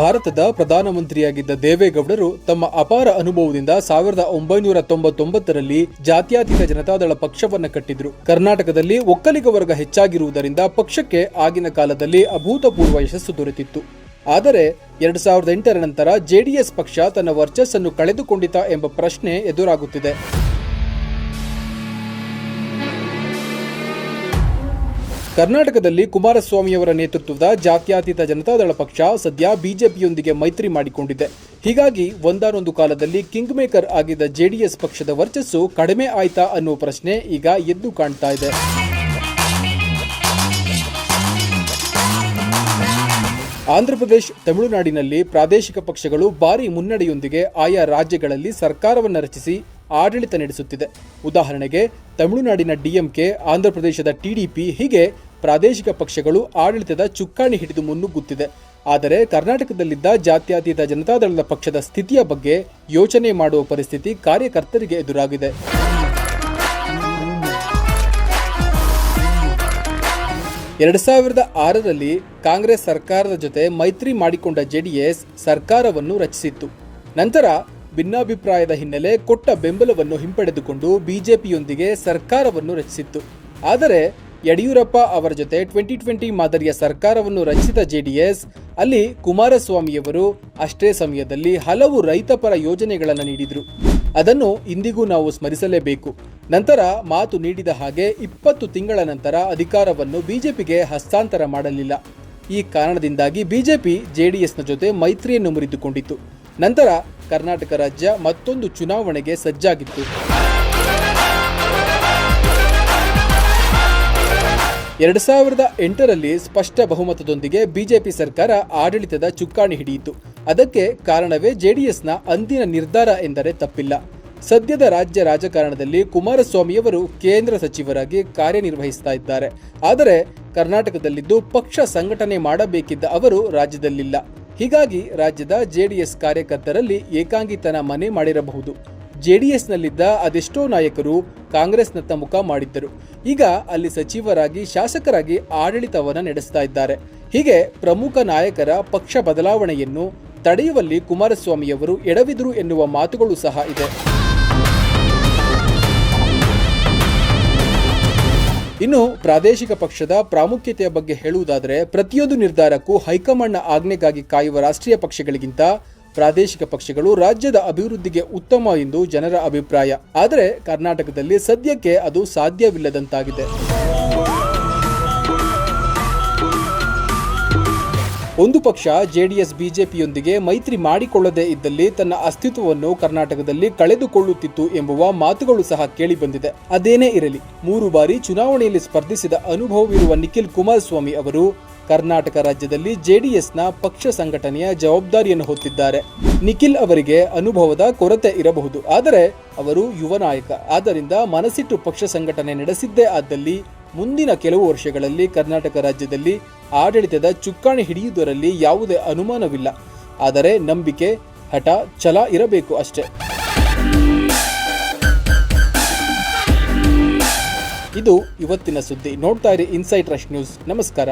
ಭಾರತದ ಪ್ರಧಾನಮಂತ್ರಿಯಾಗಿದ್ದ ದೇವೇಗೌಡರು ತಮ್ಮ ಅಪಾರ ಅನುಭವದಿಂದ ಸಾವಿರದ ಒಂಬೈನೂರ ತೊಂಬತ್ತೊಂಬತ್ತರಲ್ಲಿ ಜಾತ್ಯತೀತ ಜನತಾದಳ ಪಕ್ಷವನ್ನ ಕಟ್ಟಿದ್ರು. ಕರ್ನಾಟಕದಲ್ಲಿ ಒಕ್ಕಲಿಗ ವರ್ಗ ಹೆಚ್ಚಾಗಿರುವುದರಿಂದ ಪಕ್ಷಕ್ಕೆ ಆಗಿನ ಕಾಲದಲ್ಲಿ ಅಭೂತಪೂರ್ವ ಯಶಸ್ಸು ದೊರೆತಿತ್ತು. ಆದರೆ ಎರಡ್ ಸಾವಿರದ ಎಂಟರ ನಂತರ ಜೆಡಿಎಸ್ ಪಕ್ಷ ತನ್ನ ವರ್ಚಸ್ಸನ್ನು ಕಳೆದುಕೊಂಡಿತ ಎಂಬ ಪ್ರಶ್ನೆ ಎದುರಾಗುತ್ತಿದೆ. ಕರ್ನಾಟಕದಲ್ಲಿ ಕುಮಾರಸ್ವಾಮಿಯವರ ನೇತೃತ್ವದ ಜಾತ್ಯತೀತ ಜನತಾದಳ ಪಕ್ಷ ಸದ್ಯ ಬಿಜೆಪಿಯೊಂದಿಗೆ ಮೈತ್ರಿ ಮಾಡಿಕೊಂಡಿದೆ. ಹೀಗಾಗಿ ಒಂದಾನೊಂದು ಕಾಲದಲ್ಲಿ ಕಿಂಗ್ ಮೇಕರ್ ಆಗಿದ್ದ ಜೆಡಿಎಸ್ ಪಕ್ಷದ ವರ್ಚಸ್ಸು ಕಡಿಮೆ ಆಯ್ತಾ ಅನ್ನುವ ಪ್ರಶ್ನೆ ಈಗ ಎದ್ದು ಕಾಣ್ತಾ ಇದೆ. ಆಂಧ್ರಪ್ರದೇಶ ತಮಿಳುನಾಡಿನಲ್ಲಿ ಪ್ರಾದೇಶಿಕ ಪಕ್ಷಗಳು ಭಾರಿ ಮುನ್ನಡೆಯೊಂದಿಗೆ ಆಯಾ ರಾಜ್ಯಗಳಲ್ಲಿ ಸರ್ಕಾರವನ್ನು ರಚಿಸಿ ಆಡಳಿತ ನಡೆಸುತ್ತಿದೆ. ಉದಾಹರಣೆಗೆ, ತಮಿಳುನಾಡಿನ ಡಿಎಂಕೆ ಆಂಧ್ರಪ್ರದೇಶದ ಟಿಡಿಪಿ ಹೀಗೆ ಪ್ರಾದೇಶಿಕ ಪಕ್ಷಗಳು ಆಡಳಿತದ ಚುಕ್ಕಾಣಿ ಹಿಡಿದು ಮುನ್ನುಗ್ಗುತ್ತಿದೆ. ಆದರೆ ಕರ್ನಾಟಕದಲ್ಲಿದ್ದ ಜಾತ್ಯತೀತ ಜನತಾದಳದ ಪಕ್ಷದ ಸ್ಥಿತಿಯ ಬಗ್ಗೆ ಯೋಚನೆ ಮಾಡುವ ಪರಿಸ್ಥಿತಿ ಕಾರ್ಯಕರ್ತರಿಗೆ ಎದುರಾಗಿದೆ. ಎರಡು ಸಾವಿರದ ಆರರಲ್ಲಿ ಕಾಂಗ್ರೆಸ್ ಸರ್ಕಾರದ ಜೊತೆ ಮೈತ್ರಿ ಮಾಡಿಕೊಂಡ ಜೆಡಿಎಸ್ ಸರ್ಕಾರವನ್ನು ರಚಿಸಿತ್ತು. ನಂತರ ಭಿನ್ನಾಭಿಪ್ರಾಯದ ಹಿನ್ನೆಲೆ ಕೊಟ್ಟ ಬೆಂಬಲವನ್ನು ಹಿಂಪಡೆದುಕೊಂಡು ಬಿಜೆಪಿಯೊಂದಿಗೆ ಸರ್ಕಾರವನ್ನು ರಚಿಸಿತ್ತು. ಆದರೆ ಯಡಿಯೂರಪ್ಪ ಅವರ ಜೊತೆ ಟ್ವೆಂಟಿ ಟ್ವೆಂಟಿ ಮಾದರಿಯ ಸರ್ಕಾರವನ್ನು ರಚಿಸಿದ ಜೆಡಿಎಸ್, ಅಲ್ಲಿ ಕುಮಾರಸ್ವಾಮಿಯವರು ಅಷ್ಟೇ ಸಮಯದಲ್ಲಿ ಹಲವು ರೈತಪರ ಯೋಜನೆಗಳನ್ನು ನೀಡಿದರು. ಅದನ್ನು ಇಂದಿಗೂ ನಾವು ಸ್ಮರಿಸಲೇಬೇಕು. ನಂತರ ಮಾತು ನೀಡಿದ ಹಾಗೆ ಇಪ್ಪತ್ತು ತಿಂಗಳ ನಂತರ ಅಧಿಕಾರವನ್ನು ಬಿಜೆಪಿಗೆ ಹಸ್ತಾಂತರ ಮಾಡಲಿಲ್ಲ. ಈ ಕಾರಣದಿಂದಾಗಿ ಬಿಜೆಪಿ ಜೆಡಿಎಸ್ನ ಜೊತೆ ಮೈತ್ರಿಯನ್ನು ಮುರಿದುಕೊಂಡಿತು ನಂತರ ಕರ್ನಾಟಕ ರಾಜ್ಯ ಮತ್ತೊಂದು ಚುನಾವಣೆಗೆ ಸಜ್ಜಾಗಿತ್ತು. ಎರಡು ಸಾವಿರದ ಎಂಟರಲ್ಲಿ ಸ್ಪಷ್ಟ ಬಹುಮತದೊಂದಿಗೆ ಬಿಜೆಪಿ ಸರ್ಕಾರ ಆಡಳಿತದ ಚುಕ್ಕಾಣಿ ಹಿಡಿಯಿತು. ಅದಕ್ಕೆ ಕಾರಣವೇ ಜೆಡಿಎಸ್ನ ಅಂದಿನ ನಿರ್ಧಾರ ಎಂದರೆ ತಪ್ಪಿಲ್ಲ. ಸದ್ಯದ ರಾಜ್ಯ ರಾಜಕಾರಣದಲ್ಲಿ ಕುಮಾರಸ್ವಾಮಿಯವರು ಕೇಂದ್ರ ಸಚಿವರಾಗಿ ಕಾರ್ಯನಿರ್ವಹಿಸ್ತಾ ಇದ್ದಾರೆ. ಆದರೆ ಕರ್ನಾಟಕದಲ್ಲಿದ್ದು ಪಕ್ಷ ಸಂಘಟನೆ ಮಾಡಬೇಕಿದ್ದ ಅವರು ರಾಜ್ಯದಲ್ಲಿಲ್ಲ. ಹೀಗಾಗಿ ರಾಜ್ಯದ ಜೆಡಿಎಸ್ ಕಾರ್ಯಕರ್ತರಲ್ಲಿ ಏಕಾಂಗಿತನ ಮನೆ ಮಾಡಿರಬಹುದು. ಜೆಡಿಎಸ್ನಲ್ಲಿದ್ದ ಅದೆಷ್ಟೋ ನಾಯಕರು ಕಾಂಗ್ರೆಸ್ನತ್ತ ಮುಖ ಮಾಡಿದ್ದರು. ಈಗ ಅಲ್ಲಿ ಸಚಿವರಾಗಿ ಶಾಸಕರಾಗಿ ಆಡಳಿತವನ್ನು ನಡೆಸ್ತಾ ಇದ್ದಾರೆ. ಹೀಗೆ ಪ್ರಮುಖ ನಾಯಕರ ಪಕ್ಷ ಬದಲಾವಣೆಯನ್ನು ತಡೆಯುವಲ್ಲಿ ಕುಮಾರಸ್ವಾಮಿಯವರು ಎಡವಿದರು ಎನ್ನುವ ಮಾತುಗಳು ಸಹ ಇದೆ. ಇನ್ನು ಪ್ರಾದೇಶಿಕ ಪಕ್ಷದ ಪ್ರಾಮುಖ್ಯತೆಯ ಬಗ್ಗೆ ಹೇಳುವುದಾದರೆ, ಪ್ರತಿಯೊಂದು ನಿರ್ಧಾರಕ್ಕೂ ಹೈಕಮಾಂಡ್ನ ಆಜ್ಞೆಗಾಗಿ ಕಾಯುವ ರಾಷ್ಟ್ರೀಯ ಪಕ್ಷಗಳಿಗಿಂತ ಪ್ರಾದೇಶಿಕ ಪಕ್ಷಗಳು ರಾಜ್ಯದ ಅಭಿವೃದ್ಧಿಗೆ ಉತ್ತಮ ಎಂದು ಜನರ ಅಭಿಪ್ರಾಯ. ಆದರೆ ಕರ್ನಾಟಕದಲ್ಲಿ ಸದ್ಯಕ್ಕೆ ಅದು ಸಾಧ್ಯವಿಲ್ಲದಂತಾಗಿದೆ. ಒಂದು ಪಕ್ಷ ಜೆಡಿಎಸ್, ಬಿಜೆಪಿಯೊಂದಿಗೆ ಮೈತ್ರಿ ಮಾಡಿಕೊಳ್ಳದೇ ಇದ್ದಲ್ಲಿ ತನ್ನ ಅಸ್ತಿತ್ವವನ್ನು ಕರ್ನಾಟಕದಲ್ಲಿ ಕಳೆದುಕೊಳ್ಳುತ್ತಿತ್ತು ಎಂಬುವ ಮಾತುಗಳು ಸಹ ಕೇಳಿಬಂದಿದೆ. ಅದೇನೇ ಇರಲಿ, ಮೂರು ಬಾರಿ ಚುನಾವಣೆಯಲ್ಲಿ ಸ್ಪರ್ಧಿಸಿದ ಅನುಭವವಿರುವ ನಿಖಿಲ್ ಕುಮಾರಸ್ವಾಮಿ ಅವರು ಕರ್ನಾಟಕ ರಾಜ್ಯದಲ್ಲಿ ಜೆಡಿಎಸ್ನ ಪಕ್ಷ ಸಂಘಟನೆಯ ಜವಾಬ್ದಾರಿಯನ್ನು ಹೊತ್ತಿದ್ದಾರೆ. ನಿಖಿಲ್ ಅವರಿಗೆ ಅನುಭವದ ಕೊರತೆ ಇರಬಹುದು, ಆದರೆ ಅವರು ಯುವ ನಾಯಕ. ಆದ್ದರಿಂದ ಮನಸ್ಸಿಟ್ಟು ಪಕ್ಷ ಸಂಘಟನೆ ನಡೆಸಿದ್ದೇ ಆದಲ್ಲಿ ಮುಂದಿನ ಕೆಲವು ವರ್ಷಗಳಲ್ಲಿ ಕರ್ನಾಟಕ ರಾಜ್ಯದಲ್ಲಿ ಆಡಳಿತದ ಚುಕ್ಕಾಣಿ ಹಿಡಿಯುವುದರಲ್ಲಿ ಯಾವುದೇ ಅನುಮಾನವಿಲ್ಲ. ಆದರೆ ನಂಬಿಕೆ, ಹಠ, ಛಲ ಇರಬೇಕು ಅಷ್ಟೇ. ಇದು ಇವತ್ತಿನ ಸುದ್ದಿ. ನೋಡ್ತಾ ಇರಿ ಇನ್ಸೈಟ್ ರಶ್ ನ್ಯೂಸ್ ನಮಸ್ಕಾರ.